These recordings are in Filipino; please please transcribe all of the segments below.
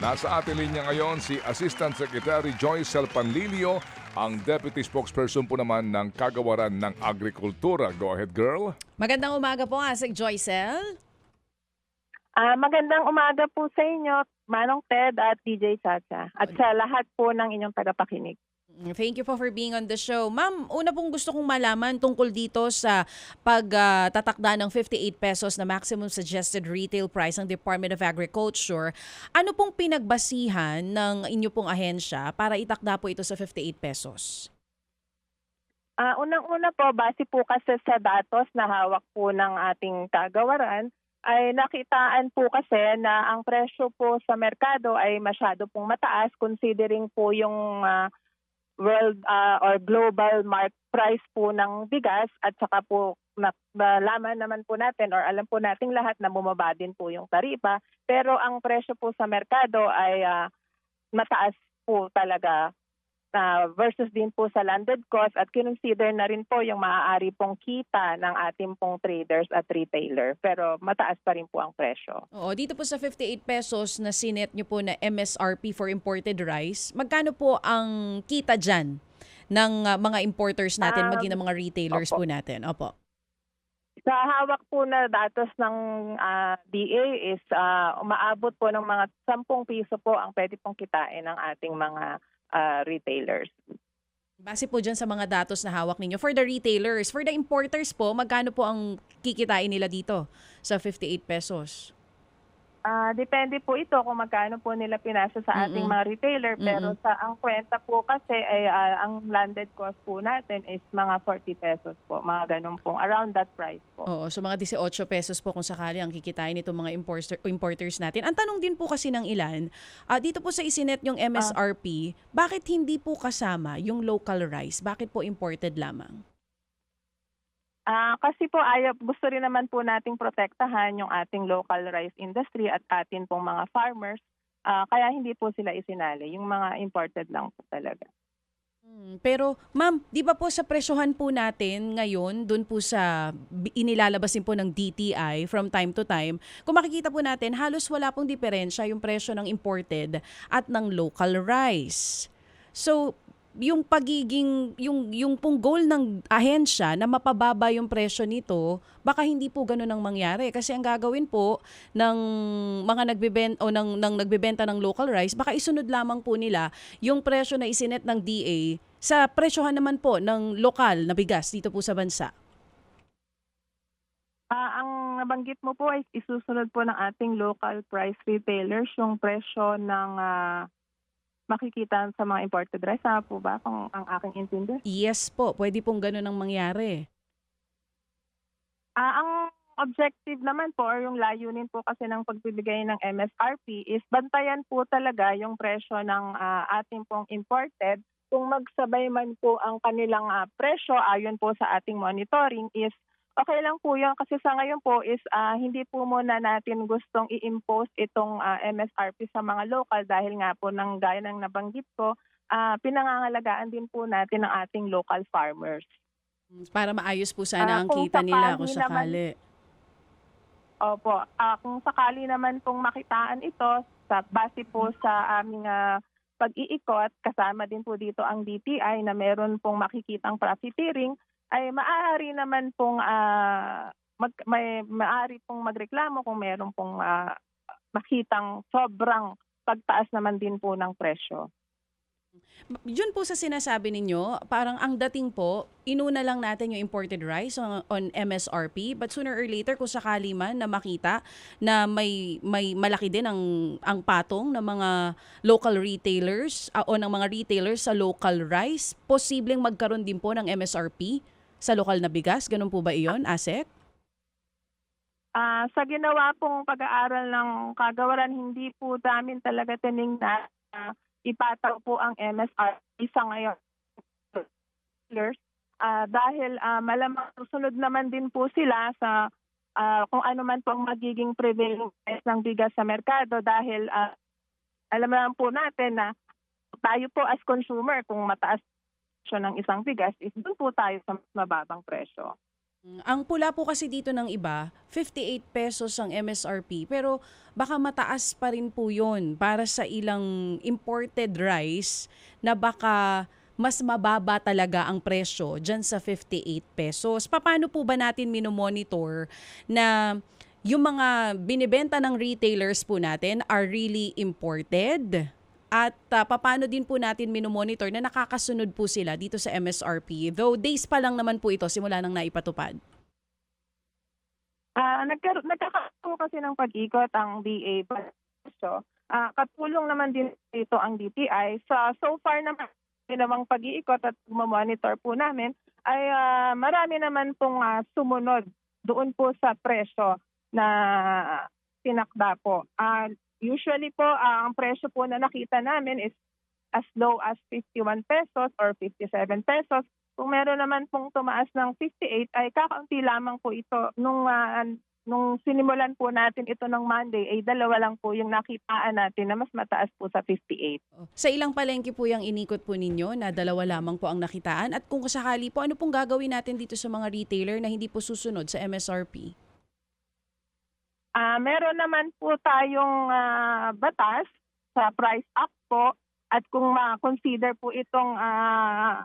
Nasa ating linya ngayon si Assistant Secretary Joyce Panlilio, ang Deputy Spokesperson po naman ng Kagawaran ng Agrikultura. Go ahead, girl. Magandang umaga po, Asik Joycel. Ah, magandang umaga po sa inyo, Manong Ted at DJ Chacha. At sa lahat po ng inyong tagapakinig. Thank you po for being on the show. Ma'am, una pong gusto kong malaman tungkol dito sa pagtatakda ng 58 pesos na maximum suggested retail price ng Department of Agriculture. Ano pong pinagbasihan ng inyo pong ahensya para itakda po ito sa 58 pesos? Ah, unang-una po, base po kasi sa datos na hawak po ng ating kagawaran, ay nakitaan po kasi na ang presyo po sa merkado ay masyado pong mataas considering po yung ah, world ah, or global market price po ng bigas at saka po na, nalaman naman po natin or alam po nating lahat na bumaba din po yung taripa pero ang presyo po sa merkado ay ah, mataas po talaga ah, versus din po sa landed cost at kinonsider na rin po yung maaari pong kita ng ating pong traders at retailer pero mataas pa rin po ang presyo. Oo, dito po sa 58 pesos na sinet nyo po na MSRP for imported rice, magkano po ang kita dyan ng uh, mga importers natin, Um, maging ng mga retailers po opo. natin? Opo. Sa hawak po na datos ng ah, DA is ah, umaabot po ng mga 10 piso po ang pwede pong kitain ng ating mga ah, retailers. Base po dyan sa mga datos na hawak ninyo. For the retailers, for the importers po, magkano po ang kikitain nila dito sa 58 pesos? Ah, depende po ito kung magkano po nila pinasa sa ating Mm-mm. mga retailer pero sa ang kwenta po kasi ay ah, ang landed cost po natin is mga 40 pesos po, mga ganun po, around that price po. Oo, so mga 18 pesos po kung sakali ang kikitain nitong mga importer, importers natin. Ang tanong din po kasi ng ilan, ah, dito po sa isinet yung MSRP, bakit hindi po kasama yung local rice? Bakit po imported lamang? Ah, kasi po ayaw, gusto rin naman po nating protektahan yung ating local rice industry at atin pong mga farmers. Ah, kaya hindi po sila isinali, yung mga imported lang po talaga. Hmm, Pero ma'am, di ba po sa presyohan po natin ngayon, dun po sa bi- inilalabas din po ng DTI from time to time, kung makikita po natin, halos wala pong diferensya yung presyo ng imported at ng local rice. So, yung pagiging, yung, yung pong goal ng ahensya na mapababa yung presyo nito, baka hindi po ganun ang mangyari. Kasi ang gagawin po ng mga nagbebenta o ng, ng nagbebenta ng local rice, baka isunod lamang po nila yung presyo na isinet ng DA sa presyohan naman po ng lokal na bigas dito po sa bansa. Ah, ang nabanggit mo po ay isusunod po ng ating local price retailers yung presyo ng ah, makikita sa mga imported rice. Tama po ba kung ang aking intindi? Yes po, pwede pong ganun ang mangyari. Ah, ang objective naman po or yung layunin po kasi ng pagbibigay ng MSRP is bantayan po talaga yung presyo ng ah, ating pong imported. Kung magsabay man po ang kanilang ah, presyo ayon po sa ating monitoring is okay lang po yun kasi sa ngayon po is ah, hindi po muna natin gustong i-impose itong ah, MSRP sa mga local dahil nga po ng gaya ng nabanggit ko, ah, pinangangalagaan din po natin ang ating local farmers. Para maayos po sana Ah, ang kita nila kung sakali naman-. Opo, ah, kung sakali naman pong makitaan ito sa base po sa aming ah, pag-iikot, kasama din po dito ang DTI na meron pong makikitang profiteering, ay maaari naman pong ah, mag, may maaari pong magreklamo kung meron pong ah, makitang sobrang pagtaas naman din po ng presyo. Yun po sa sinasabi ninyo, parang ang dating po, inuna lang natin yung imported rice on, on MSRP, but sooner or later kung sakali man na makita na may may malaki din ang ang patong ng mga local retailers ah, o ng mga retailers sa local rice, posibleng magkaroon din po ng MSRP sa lokal na bigas. Ganun po ba iyon, Asek? Ah, sa ginawa pong pag-aaral ng kagawaran, hindi po namin talaga tinignan na ipataw po ang MSRP sa ngayon. Ah, dahil ah, malamang susunod naman din po sila sa ah, kung ano man po ang magiging prevailing price ng bigas sa merkado dahil ah, alam naman po natin na tayo po as consumer kung mataas siya ng isang bigas is doon po tayo sa mababang presyo. Ang pula po kasi dito ng iba, 58 pesos ang MSRP pero baka mataas pa rin po yun para sa ilang imported rice na baka mas mababa talaga ang presyo dyan sa 58 pesos. Paano po ba natin minomonitor na yung mga binibenta ng retailers po natin are really imported? At uh, paano din po natin minomonitor na nakakasunod po sila dito sa MSRP? Though days pa lang naman po ito simula nang naipatupad. Ah, nagkaroon nagkakaroon kasi ng pag-ikot ang DA so ah katulong naman din dito ang DTI. So so far naman ginawang pag-iikot at monitor po namin ay ah, marami naman pong ah, sumunod doon po sa presyo na tinakda po. Ah, usually po ah, ang presyo po na nakita namin is as low as 51 pesos or 57 pesos. Kung meron naman pong tumaas ng 58 ay kakaunti lamang po ito nung ah, nung sinimulan po natin ito ng Monday ay dalawa lang po yung nakitaan natin na mas mataas po sa 58. Sa ilang palengke po yung inikot po ninyo na dalawa lamang po ang nakitaan? At kung sakali po, ano pong gagawin natin dito sa mga retailer na hindi po susunod sa MSRP? Ah, meron naman po tayong ah, batas sa price up po at kung ma-consider po itong ah,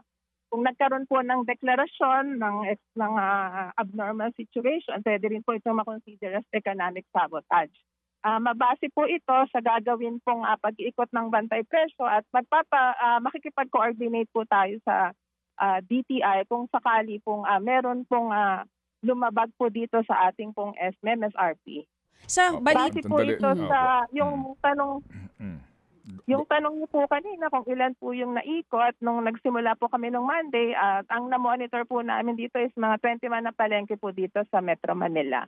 kung nagkaroon po ng deklarasyon ng ng ah, abnormal situation, pwede rin po itong ma-consider as economic sabotage. Ah, mabase po ito sa gagawin pong ah, pag-iikot ng bantay presyo at magpapa ah, makikipag-coordinate po tayo sa ah, DTI kung sakali pong ah, meron pong ah, lumabag po dito sa ating pong MSRP. Sa Opo. bali, Base po Sandali. ito Mm. sa yung tanong Mm. yung tanong niyo po kanina kung ilan po yung naikot nung nagsimula po kami nung Monday at ang na-monitor po namin dito is mga 21 na palengke po dito sa Metro Manila.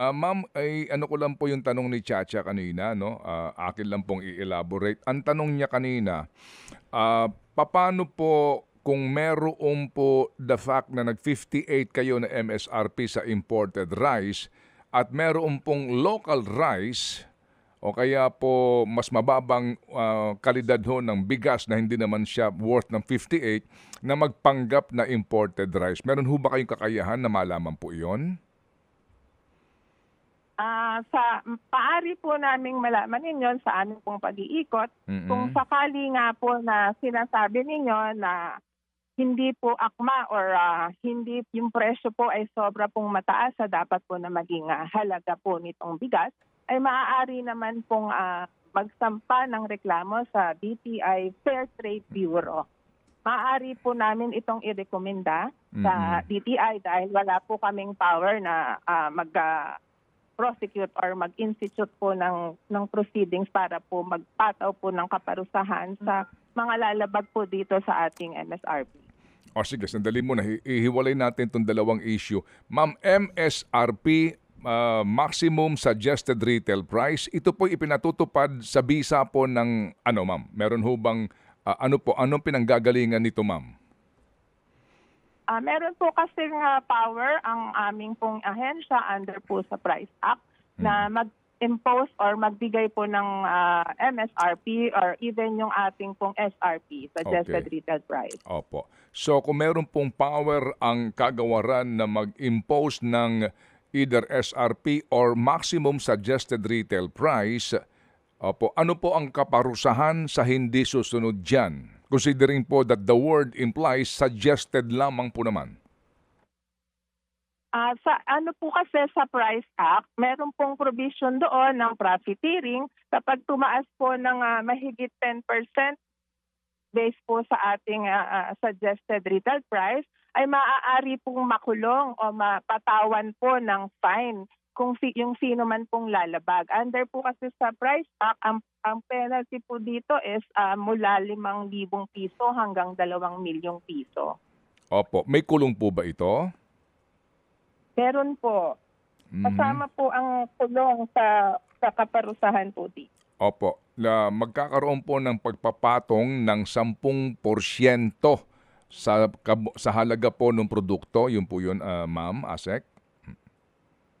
Ah, ma'am, ay ano ko lang po yung tanong ni Chacha kanina, no? Ah, akin lang pong i-elaborate. Ang tanong niya kanina, ah, paano po kung meron po the fact na nag-58 kayo na MSRP sa imported rice at meron pong local rice o kaya po mas mababang ah, kalidad ho ng bigas na hindi naman siya worth ng 58 na magpanggap na imported rice. Meron ho ba kayong kakayahan na malaman po iyon? Ah, sa paari po naming malaman ninyo sa aming pong pag-iikot Mm-mm. kung sakali nga po na sinasabi ninyo na hindi po akma or ah, hindi yung presyo po ay sobra pong mataas sa dapat po na maging ah, halaga po nitong bigas, ay maaari naman pong ah, magsampa ng reklamo sa DTI Fair Trade Bureau. Maaari po namin itong irekomenda sa DTI dahil wala po kaming power na ah, mag ah, prosecute or mag-institute po ng ng proceedings para po magpataw po ng kaparusahan sa mga lalabag po dito sa ating MSRP. O sige, sandali muna. Hi- Ihiwalay natin itong dalawang issue. Ma'am, MSRP, uh, Maximum Suggested Retail Price, ito po ipinatutupad sa bisa po ng, ano ma'am, meron ho bang, uh, ano po, anong pinanggagalingan nito ma'am? Ah, meron po kasi nga power ang aming pong ahensya under po sa Price Act na mag-impose or magbigay po ng ah, MSRP or even yung ating pong SRP, Suggested Okay. Retail Price. Opo. So kung meron pong power ang kagawaran na mag-impose ng either SRP or Maximum Suggested Retail Price, opo, ano po ang kaparusahan sa hindi susunod dyan? Considering po that the word implies suggested lamang po naman. Ah, sa ano po kasi sa Price Act, meron pong provision doon ng profiteering kapag tumaas po ng ah, mahigit 10% based po sa ating ah, suggested retail price ay maaari pong makulong o mapatawan po ng fine kung si, yung sino man pong lalabag. Under po kasi sa Price Act, ang, ang penalty po dito is ah, mula 5,000 piso hanggang 2 milyong piso. Opo. May kulong po ba ito? Meron po. Mhm. Kasama po ang kulong sa sa kaparusahan po dito. Opo. La, magkakaroon po ng pagpapatong ng 10% sa, kab- sa halaga po ng produkto. Yun po yun, ah, ma'am, Asek.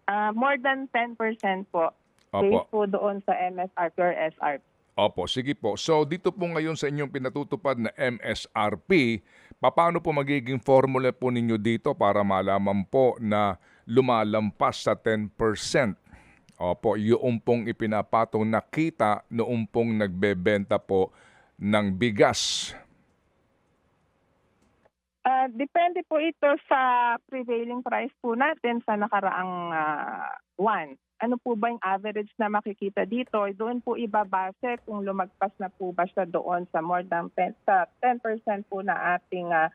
Ah, more than 10% po Opo. based po doon sa MSRP or SRP. Opo, sige po. So dito po ngayon sa inyong pinatutupad na MSRP, paano po magiging formula po ninyo dito para malaman po na lumalampas sa 10%? Opo, yung pong ipinapatong na kita noong pong nagbebenta po ng bigas. Ah, depende po ito sa prevailing price po natin sa nakaraang ah, one. Ano po ba yung average na makikita dito? Doon po ibabase kung lumagpas na po ba siya doon sa more than 10, sa 10% po na ating uh,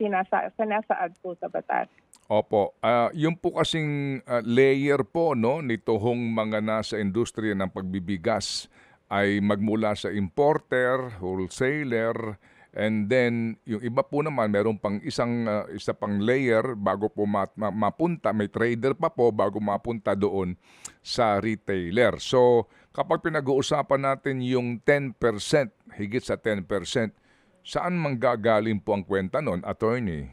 sinasa, sinasaad po sa batas. Opo, ah yung po kasing ah, layer po no nito hong mga nasa industriya ng pagbibigas ay magmula sa importer, wholesaler, and then yung iba po naman meron pang isang ah, isa pang layer bago po ma- ma- mapunta, may trader pa po bago mapunta doon sa retailer. So, kapag pinag-uusapan natin yung 10%, higit sa 10%, saan manggagaling po ang kwenta nun, attorney?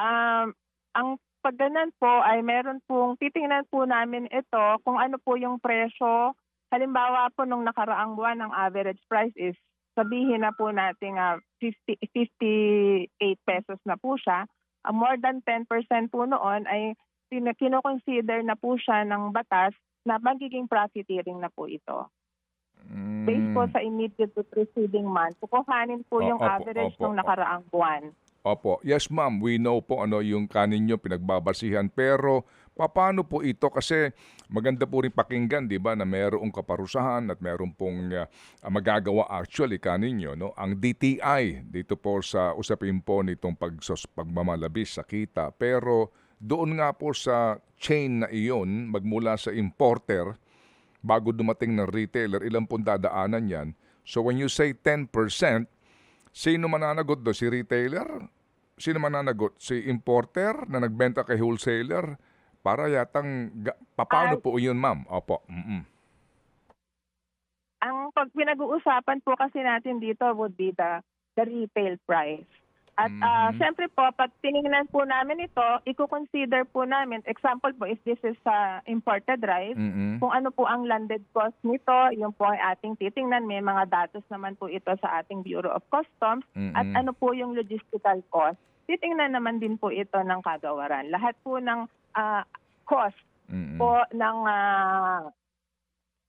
Um, ang pagganan po ay meron pong titingnan po namin ito kung ano po yung presyo. Halimbawa po nung nakaraang buwan ang average price is sabihin na po natin ah, 50, 58 pesos na po siya. Ah, more than 10% po noon ay kinoconsider na po siya ng batas na magiging profiteering na po ito. Based po sa immediate preceding month, kukuhanin po O- yung opo, average opo, opo. nakaraang buwan. Opo. Yes, ma'am. We know po ano yung kanin nyo pinagbabasihan. Pero paano po ito? Kasi maganda po rin pakinggan, di ba, na mayroong kaparusahan at mayroong pong uh, magagawa actually kanin nyo. No? Ang DTI, dito po sa usapin po nitong pagsos, pagmamalabis sa kita. Pero doon nga po sa chain na iyon, magmula sa importer, bago dumating ng retailer, ilan pong dadaanan yan. So when you say 10%, Sino mananagot do? Si retailer? Sino mananagot? Si importer na nagbenta kay wholesaler? Para yatang, paano Ah. po yun, ma'am? Opo. mm ang pag pinag-uusapan po kasi natin dito would be the the retail price. At ah, Mhm. syempre po, pag tinignan po namin ito, i-consider po namin, example po, if this is sa imported rice, mm kung ano po ang landed cost nito, yun po ay ating titingnan. May mga datos naman po ito sa ating Bureau of Customs. At Mm-mm. ano po yung logistical cost. Titingnan naman din po ito ng kagawaran. Lahat po ng ah, cost Mm-mm. po ng ah,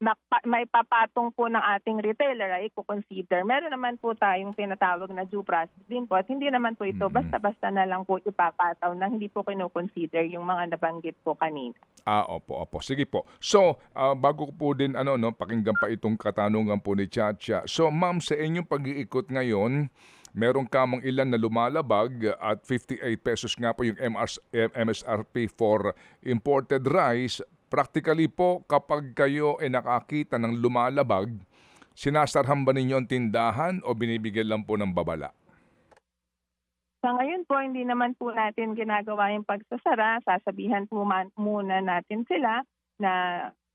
nakpa- may papatong po ng ating retailer ay i-consider. Meron naman po tayong tinatawag na due process din po at hindi naman po ito Mhm. basta-basta na lang po ipapataw na hindi po kinoconsider yung mga nabanggit po kanina. Ah, opo, opo. Sige po. So, ah, bago po din ano no, pakinggan pa itong katanungan po ni Chacha. So, ma'am, sa inyong pag-iikot ngayon, meron kamang ilan na lumalabag at 58 pesos nga po yung MSRP for imported rice. Practically po, kapag kayo ay nakakita ng lumalabag, sinasarhan ba ninyo ang tindahan o binibigyan lang po ng babala? Sa ngayon po, hindi naman po natin ginagawa yung pagsasara. Sasabihan po muna natin sila na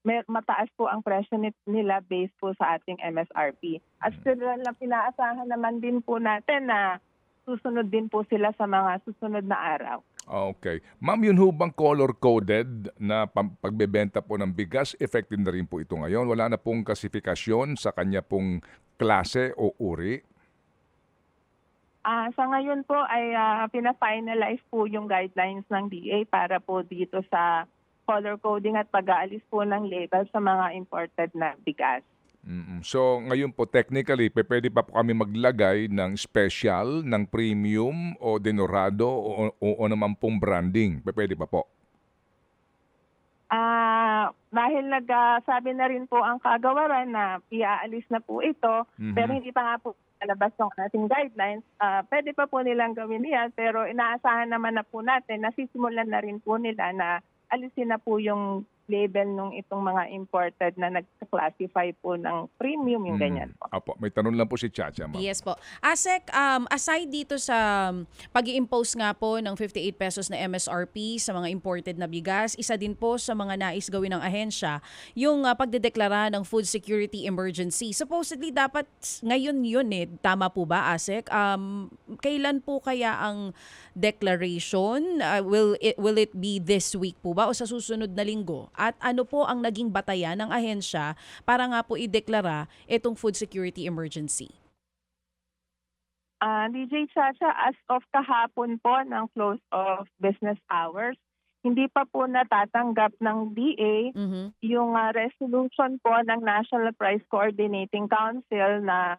may, mataas po ang presyo ni- nila based po sa ating MSRP. At sila lang pinaasahan naman din po natin na susunod din po sila sa mga susunod na araw. Okay. Ma'am, yun ho bang color-coded na pagbebenta po ng bigas? Effective na rin po ito ngayon. Wala na pong klasifikasyon sa kanya pong klase o uri? Ah, sa ngayon po ay ah, pina-finalize po yung guidelines ng DA para po dito sa color coding at pag-aalis po ng label sa mga imported na bigas. Mm-mm. So, ngayon po, technically, pwede pa po kami maglagay ng special, ng premium, o denorado, o, o, o naman pong branding. Pwede pa po. Ah, dahil nagsabi na rin po ang kagawaran na iaalis na po ito, Mhm. pero hindi pa nga po alabas ng ating guidelines, ah, pwede pa po nilang gawin yan, pero inaasahan naman na po natin na sisimulan na rin po nila na alisin na po yung label nung itong mga imported na nag-classify po ng premium, yung ganyan po. Apo, may tanong lang po si Chacha, ma'am. Yes po. Asek, um, aside dito sa um, pag impose nga po ng 58 pesos na MSRP sa mga imported na bigas, isa din po sa mga nais gawin ng ahensya, yung uh, pagdedeklara ng food security emergency. Supposedly dapat ngayon yun eh. Tama po ba, Asek? Um, kailan po kaya ang declaration? Uh, will, it, will it be this week po ba o sa susunod na linggo? At ano po ang naging batayan ng ahensya para nga po ideklara itong food security emergency? Ah, DJ Chacha, as of kahapon po ng close of business hours, hindi pa po natatanggap ng DA Mhm. yung ah, resolution po ng National Price Coordinating Council na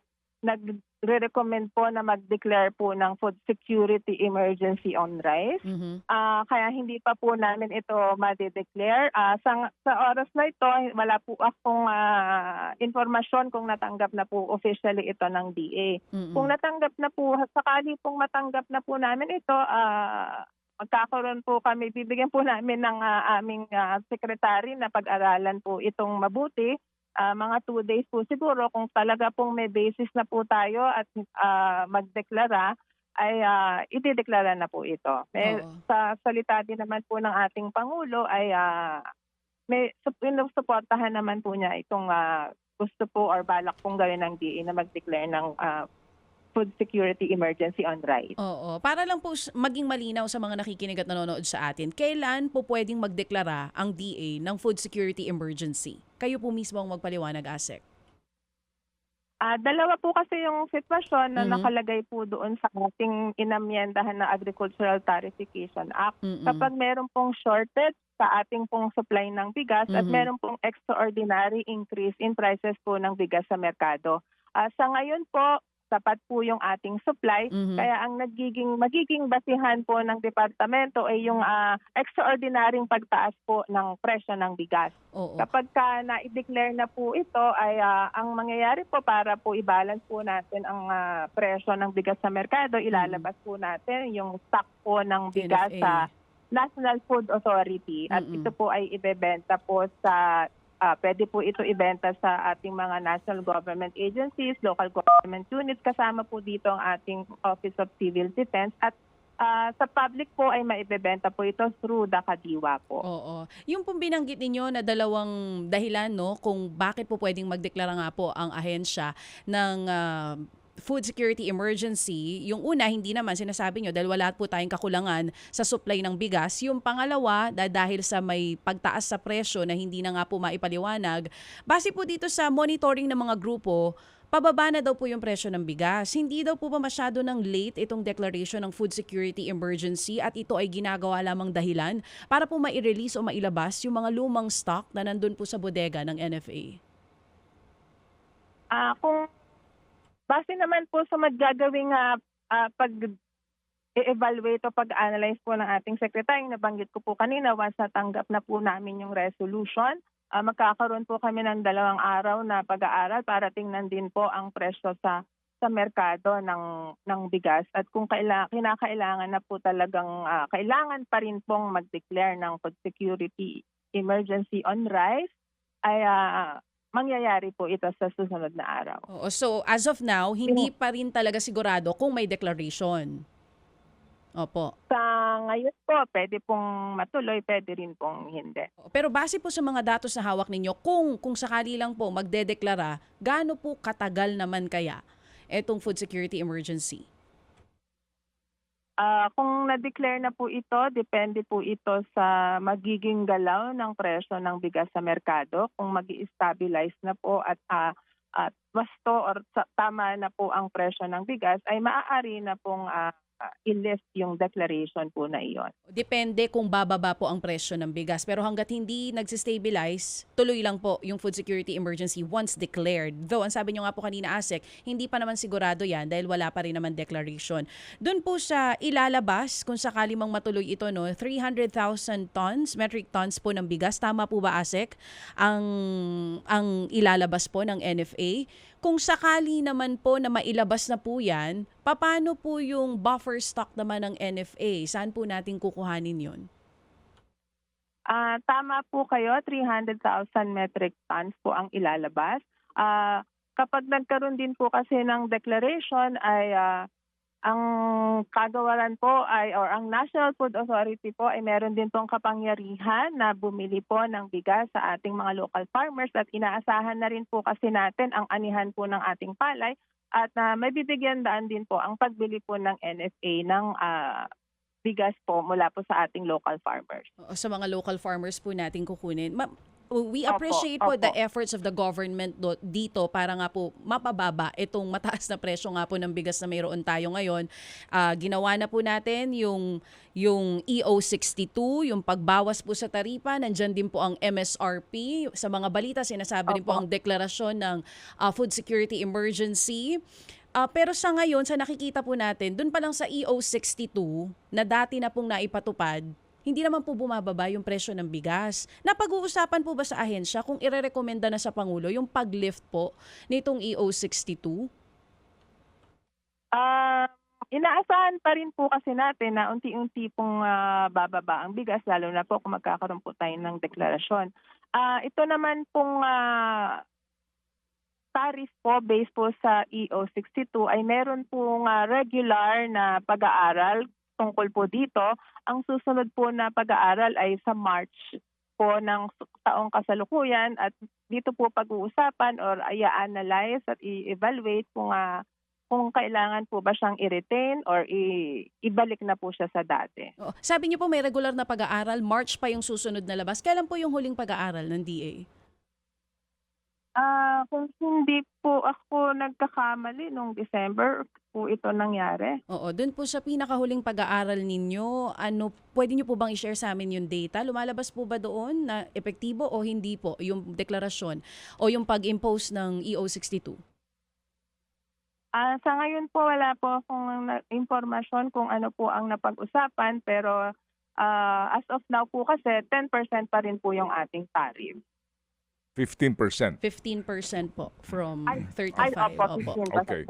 nagre-recommend po na mag-declare po ng food security emergency on rice. Mhm. Ah, kaya hindi pa po namin ito ma-declare. Ah, sa, sa oras na ito, wala po akong ah, informasyon kung natanggap na po officially ito ng DA. Mhm. Kung natanggap na po, sakali pong matanggap na po namin ito, ah, magkakaroon po kami, bibigyan po namin ng ah, aming ah, secretary na pag-aralan po itong mabuti. Ah, mga two days po siguro kung talaga pong may basis na po tayo at ah, magdeklara, ay uh, idedeklara na po ito. May, Oo. sa salita din naman po ng ating Pangulo ay ah, may sup- suportahan naman po niya itong ah, gusto po or balak pong gawin ng DA na mag-declare ng ah, food security emergency on rice. Oo. Para lang po maging malinaw sa mga nakikinig at nanonood sa atin, kailan po pwedeng magdeklara ang DA ng food security emergency? Kayo po mismo ang magpaliwanag, ASEC. Ah, dalawa po kasi yung sitwasyon na Mhm. nakalagay po doon sa ating inamyendahan na Agricultural Tarification Act. Mm-mm. Kapag meron pong shortage sa ating pong supply ng bigas at Mhm. meron pong extraordinary increase in prices po ng bigas sa merkado. Ah, sa ngayon po, sapat po yung ating supply. Mhm. Kaya ang nagiging magiging basihan po ng departamento ay yung ah, extraordinaryong pagtaas po ng presyo ng bigas. Oo. Kapag ka na-declare na po ito ay ah, ang mangyayari po para po i-balance po natin ang ah, presyo ng bigas sa merkado, ilalabas po natin yung stock po ng bigas sa National Food Authority at Mm-mm. ito po ay ibebenta po sa ah, pwede po ito ibenta sa ating mga national government agencies, local government units kasama po dito ang ating Office of Civil Defense at ah, sa public po ay maibebenta po ito through the Kadiwa po. Oo. Yung pong binanggit ninyo na dalawang dahilan no kung bakit po pwedeng magdeklara nga po ang ahensya ng ah, food security emergency. Yung una, hindi naman sinasabi nyo dahil wala po tayong kakulangan sa supply ng bigas. Yung pangalawa, da- dahil sa may pagtaas sa presyo na hindi na nga po maipaliwanag. Base po dito sa monitoring ng mga grupo, pababa na daw po yung presyo ng bigas. Hindi daw po ba masyado ng late itong declaration ng food security emergency at ito ay ginagawa lamang dahilan para po mai-release o mailabas yung mga lumang stock na nandun po sa bodega ng NFA? Ah, kung base naman po sa magagawing ah, ah, pag i-evaluate o pag-analyze po ng ating secretary, nabanggit ko po kanina, once natanggap na po namin yung resolution, ah, magkakaroon po kami ng dalawang araw na pag-aaral para tingnan din po ang presyo sa sa merkado ng ng bigas. At kung kaila, kinakailangan na po talagang ah, kailangan pa rin pong mag-declare ng food security emergency on rice ay ah, mangyayari po ito sa susunod na araw. Oo, so as of now, hindi pa rin talaga sigurado kung may declaration. Opo. Sa ngayon po, pwede pong matuloy, pwede rin pong hindi. Pero base po sa mga datos na hawak ninyo, kung kung sakali lang po magdedeklara, gaano po katagal naman kaya etong food security emergency? Ah, kung na-declare na po ito, depende po ito sa magiging galaw ng presyo ng bigas sa merkado. Kung mag stabilize na po at ah, at wasto or tama na po ang presyo ng bigas, ay maaari na pong ah, ah, i-lift yung declaration po na iyon. Depende kung bababa po ang presyo ng bigas. Pero hanggat hindi nagsistabilize, tuloy lang po yung food security emergency once declared. Though, ang sabi nyo nga po kanina, ASEC, hindi pa naman sigurado yan dahil wala pa rin naman declaration. Doon po sa ilalabas, kung sakali mang matuloy ito, no, 300,000 tons, metric tons po ng bigas. Tama po ba, ASEC? Ang, ang ilalabas po ng NFA. Kung sakali naman po na mailabas na po yan, paano po yung buffer stock naman ng NFA? Saan po natin kukuhanin yun? Ah, tama po kayo, 300,000 metric tons po ang ilalabas. Ah, kapag nagkaroon din po kasi ng declaration ay ah, ang kagawaran po ay or ang National Food Authority po ay meron din pong kapangyarihan na bumili po ng bigas sa ating mga local farmers at inaasahan na rin po kasi natin ang anihan po ng ating palay at uh, may bibigyan daan din po ang pagbili po ng NFA ng ah, bigas po mula po sa ating local farmers. Sa mga local farmers po natin kukunin. Ma- we Opo, appreciate po the opo. efforts of the government do- dito para nga po mapababa itong mataas na presyo nga po ng bigas na mayroon tayo ngayon. Ah, ginawa na po natin yung yung E EO62, yung pagbawas po sa taripa, nandyan din po ang MSRP. Sa mga balita, sinasabi din po Opo. ang deklarasyon ng ah, food security emergency. Ah, pero sa ngayon, sa nakikita po natin, dun pa lang sa E EO62 na dati na pong naipatupad, hindi naman po bumababa yung presyo ng bigas. Napag-uusapan po ba sa ahensya kung irerekomenda na sa Pangulo yung pag-lift po nitong E EO62? Ah, inaasahan pa rin po kasi natin na unti-unti pong ah, bababa ang bigas lalo na po kung magkakaroon po tayo ng deklarasyon. Ah, ito naman pong ah, tariff po based po sa E EO62 ay meron pong ah, regular na pag-aaral tungkol po dito. Ang susunod po na pag-aaral ay sa March po ng taong kasalukuyan at dito po pag-uusapan or i-analyze at i-evaluate kung ah, kung kailangan po ba siyang i-retain or i- ibalik na po siya sa dati. Oh, sabi niyo po may regular na pag-aaral, March pa yung susunod na labas. Kailan po yung huling pag-aaral ng DA? Ah, kung hindi po ako nagkakamali nung December po ito nangyari. Oo, dun po sa pinakahuling pag-aaral ninyo, ano, pwede niyo po bang i-share sa amin yung data? Lumalabas po ba doon na epektibo o hindi po yung deklarasyon o yung pag-impose ng E EO62? Ah, sa ngayon po wala po akong na- impormasyon kung ano po ang napag-usapan pero ah, as of now po kasi 10% pa rin po yung ating tariff. 15%. 15% po from Ay, 35. Ay, opo, Opo. 15%. Okay.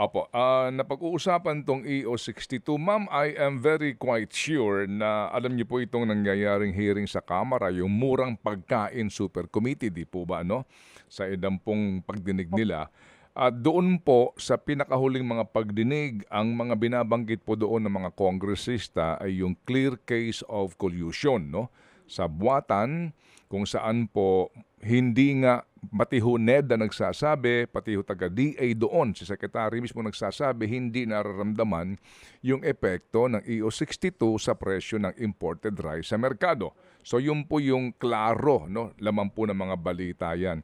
Opo, ah, napag-uusapan tong EO62. Ma'am, I am very quite sure na alam niyo po itong nangyayaring hearing sa Kamara, yung murang pagkain super committee, di po ba, no? Sa idang pong pagdinig nila. At doon po sa pinakahuling mga pagdinig, ang mga binabanggit po doon ng mga kongresista ay yung clear case of collusion, no? Sa buwatan, kung saan po hindi nga pati ho NED na nagsasabi, pati ho taga DA doon, si Secretary mismo nagsasabi, hindi nararamdaman yung epekto ng EO62 sa presyo ng imported rice sa merkado. So yun po yung klaro, no? laman po ng mga balita yan.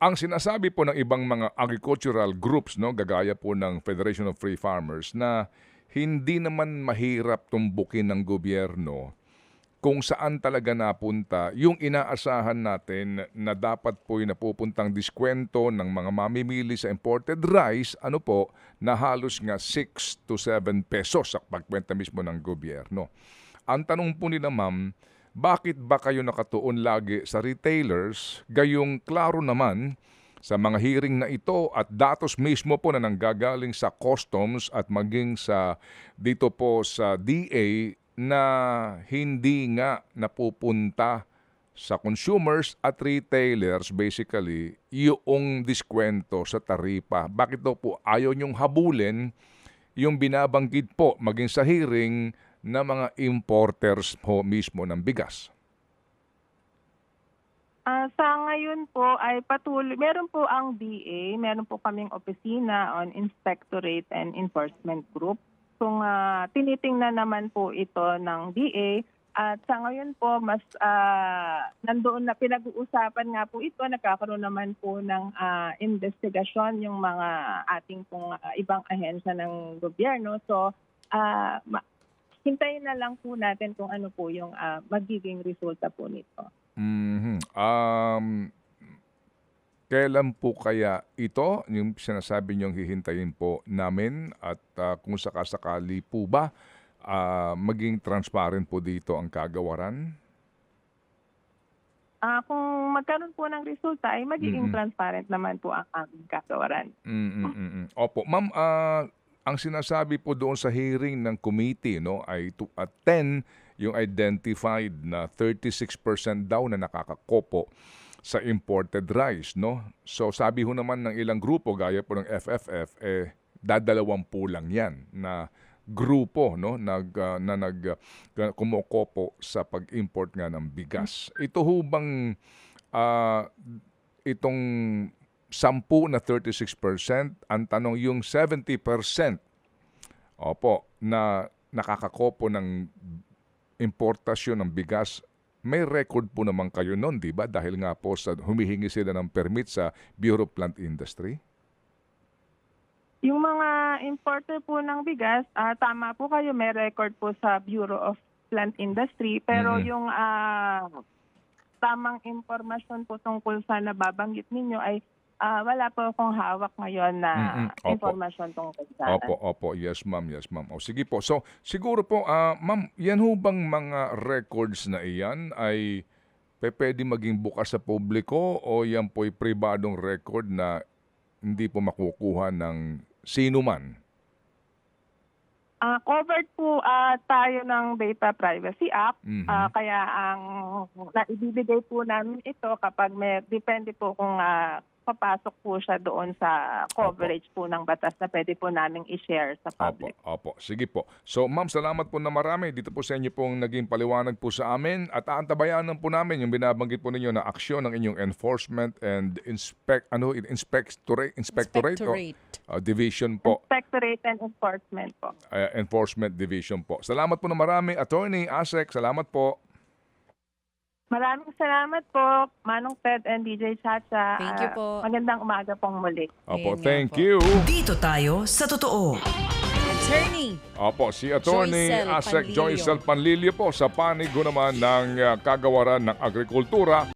Ang sinasabi po ng ibang mga agricultural groups, no, gagaya po ng Federation of Free Farmers, na hindi naman mahirap tumbukin ng gobyerno kung saan talaga napunta yung inaasahan natin na dapat po yung napupuntang diskwento ng mga mamimili sa imported rice, ano po, na halos nga 6 to 7 pesos sa pagkwenta mismo ng gobyerno. Ang tanong po nila ma'am, bakit ba kayo nakatuon lagi sa retailers, gayong klaro naman sa mga hearing na ito at datos mismo po na nanggagaling sa customs at maging sa dito po sa DA na hindi nga napupunta sa consumers at retailers basically yung diskwento sa taripa. Bakit daw po ayaw niyong habulin yung binabanggit po maging sa hearing na mga importers po mismo ng bigas? Ah, sa ngayon po ay patuloy, meron po ang DA, meron po kaming opisina on Inspectorate and Enforcement Group. Kung ah, tinitingnan naman po ito ng DA, at sa ngayon po mas ah, nandoon na pinag-uusapan nga po ito, nagkakaroon naman po ng ah, investigasyon yung mga ating pong ah, ibang ahensya ng gobyerno. So, ma- hintayin na lang po natin kung ano po yung ah, magiging resulta po nito. Mhm. Um, kailan po kaya ito, yung sinasabi niyong hihintayin po namin at ah, kung sakasakali po ba ah, maging transparent po dito ang kagawaran? Ah, kung magkaroon po ng resulta ay magiging Mm-mm. transparent naman po ang aming kagawaran. Mm, mm, mm, mm. Opo. Ma'am, ah, ang sinasabi po doon sa hearing ng committee no, ay to, at 10 yung identified na 36% daw na nakakakopo sa imported rice. No? So sabi ho naman ng ilang grupo, gaya po ng FFF, eh, dadalawampu lang yan na grupo no nag ah, na nag ah, kumukopo sa pag-import nga ng bigas. Ito ho bang ah, itong 10 na 36%, ang tanong yung 70%, opo, na nakakakopo ng importasyon ng bigas, may record po naman kayo noon, di ba? Dahil nga po sa humihingi sila ng permit sa Bureau of Plant Industry. Yung mga importer po ng bigas, ah, tama po kayo, may record po sa Bureau of Plant Industry. Pero Mhm. yung ah, tamang impormasyon po tungkol sa nababanggit ninyo ay ah, wala po akong hawak ngayon na Mhm. Opo. impormasyon tungkol sa Opo, opo. Yes, ma'am. Yes, ma'am. O, sige po. So, siguro po, ah, ma'am, yan ho bang mga records na iyan ay pe- pwede maging bukas sa publiko o yan po'y pribadong record na hindi po makukuha ng sino man? Ah, covered po ah, tayo ng Data Privacy Act. Mhm. Ah, kaya ang naibibigay po namin ito kapag may depende po kung ah, papasok po siya doon sa coverage po ng batas na pwede po namin i-share sa Opo, public. opo. Sige po. So, ma'am, salamat po na marami dito po sa inyo pong naging paliwanag po sa amin at aantabayanan po namin yung binabanggit po ninyo na aksyon ng inyong enforcement and inspect ano inspectorate inspectorate, o, Inspectorate. uh, division po Inspectorate and Enforcement po. uh, enforcement division po. Salamat po na marami, Attorney Asek. Salamat po. Maraming salamat po, Manong Ted and DJ Chacha. Thank you Ah, po. Magandang umaga pong muli. Opo, Ayun nga thank po. you. Dito tayo sa totoo. Attorney. Opo, si Attorney Joycel Asek Panlilio. Joycel Panlilio po sa panig ho naman ng uh, kagawaran ng agrikultura.